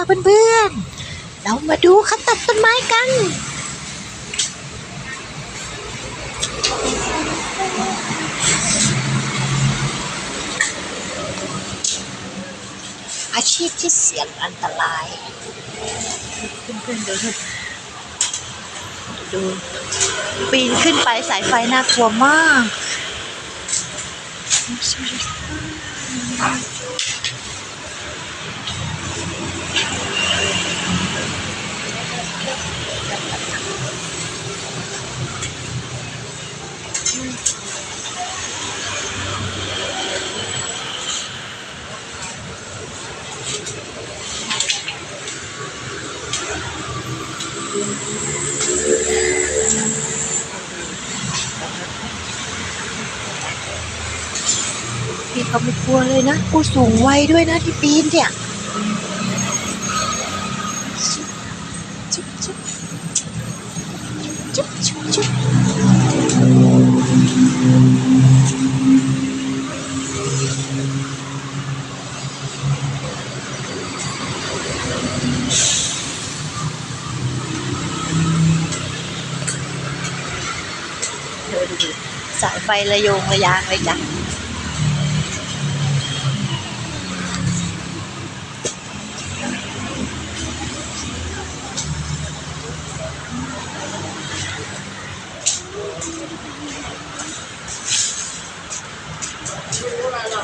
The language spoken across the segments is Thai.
ค่ะเพื่อนๆ เรามาดูเขาตัดต้นไม้กัน อาชีพที่เสี่ยงอันตราย เพื่อนๆดูดูดูปีนขึ้นไปสายไฟน่ากลัวมาก พี่เขาไม่กลัวเลยนะ ผู้สูงวัยด้วยนะที่ปีนเนี่ยจุ๊บจุ๊บจุ๊บจุ๊บจุ๊บเดี๋ยวดูสายไฟระโยงระยางเลยจ้ะ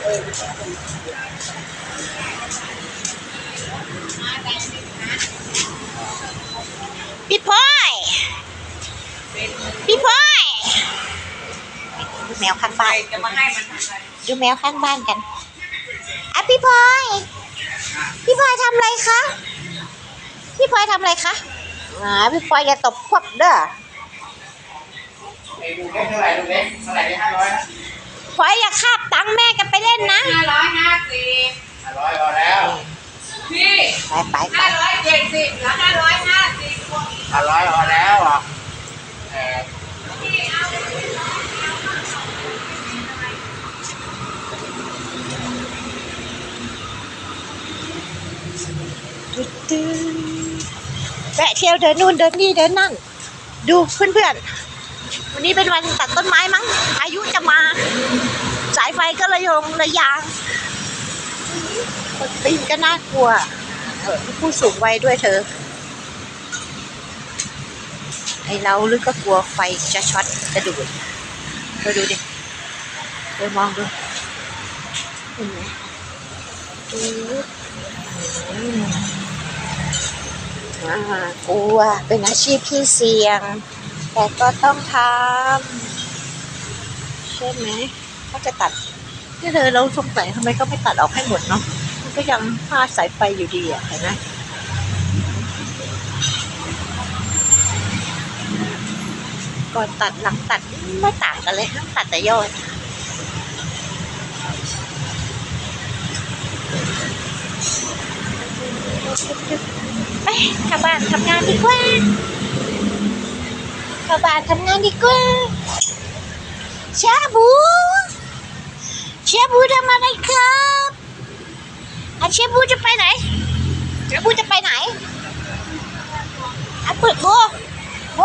พี่พลอยพี่พลอยดูแมวข้างบ้านจะมาให้มันทำอะไรดูแมวข้างบ้านกันอะพี่พลอยพี่พลอยทำอะไรคะ พี่พลอยทำอะไรคะอ่าพี่พลอยอย่าตบควบเด้อไอ้ดูเล็กเท่าไหร่ดูเล็กเท่าไหร่ได้ห้าร้อยนะพลอยอย่าคาบตัง ค์แม่กันไปเล่นนะห้าร้อยห้าสิบห้าร้อยพอแล้วพี่ไปไปไปห้าร้อยเจ็ดสิบเหลือห้าร้อยห้าสิบห้าร้อยพอแล้วอะเออแวะเที่ยวเดินนู่นเดินนี่เดินนั่น ดูเพื่อนๆ วันนี้เป็นวันตัดต้นไม้มั้ง อายุจะมาสายไฟก็ระยงระยางปีนก็น่ากลัวเออผู้สูงวัยด้วยเธอ ไอเราหรือก็กลัวไฟจะช็อตจะดูดเธอดูดิเธอมองดูเห็นไหมอืมอืมอ่ากลัวเป็นอาชีพที่เสี่ยง แต่ก็ต้องทำใช่ไหม เขาจะตัดนี่เลยเราสงสัยทำไมก็ไม่ตัดออกให้หมดเนาะมันก็ยังพาดสายไฟอยู่ดีอะเห็นไหมก่อนตัดหลังตัดไม่ต่างกันเลยทั้งตัดแต่ยอดไปเข้าบ้านทำงานดีกว่าเข้าบ้านทำงานดีกว่าชาบู เชาบูทำอะไรครับอาเชาบูจะไปไหนเชาบูจะไปไหนอาเปิดโบโบ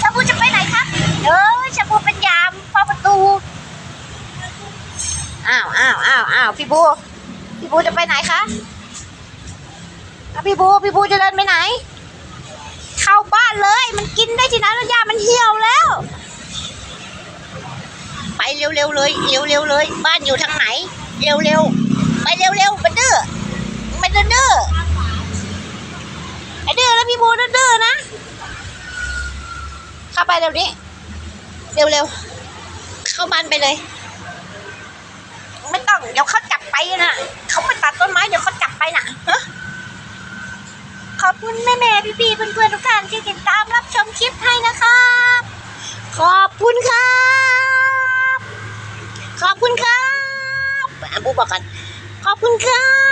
ชาบูจะไปไหนครับเออชาบูเป็นยามเฝ้าประตูอ้าวอ้าวอ้าวอ้าวพี่บูพี่บูจะไปไหนคะอะพี่บูพี่บูจะเดินไปไหน เข้าบ้านเลย มันกินได้ทีนั้นแล้วยามันเหี่ยวแล้ว เร็วๆเลย เร็วๆเลย บ้านอยู่ทางไหน เร็วๆไปเร็วๆมันดื้อมันดื้อไอ้ดื้อแล้วพี่บูดื้อนะเข้าไปเร็วนี้เร็วๆเข้าบ้านไปเลย ไม่ต้องเดี๋ยวเขาจับไปนะเขามาตัดต้นไม้เดี๋ยวเขาจับไปนะฮะขอบคุณแม่แม่พี่พี่เพื่อนๆทุกท่านที่ติดตามรับชมคลิปให้นะครับ ขอบคุณครับ กว่ากัน ขอบคุณค่ะ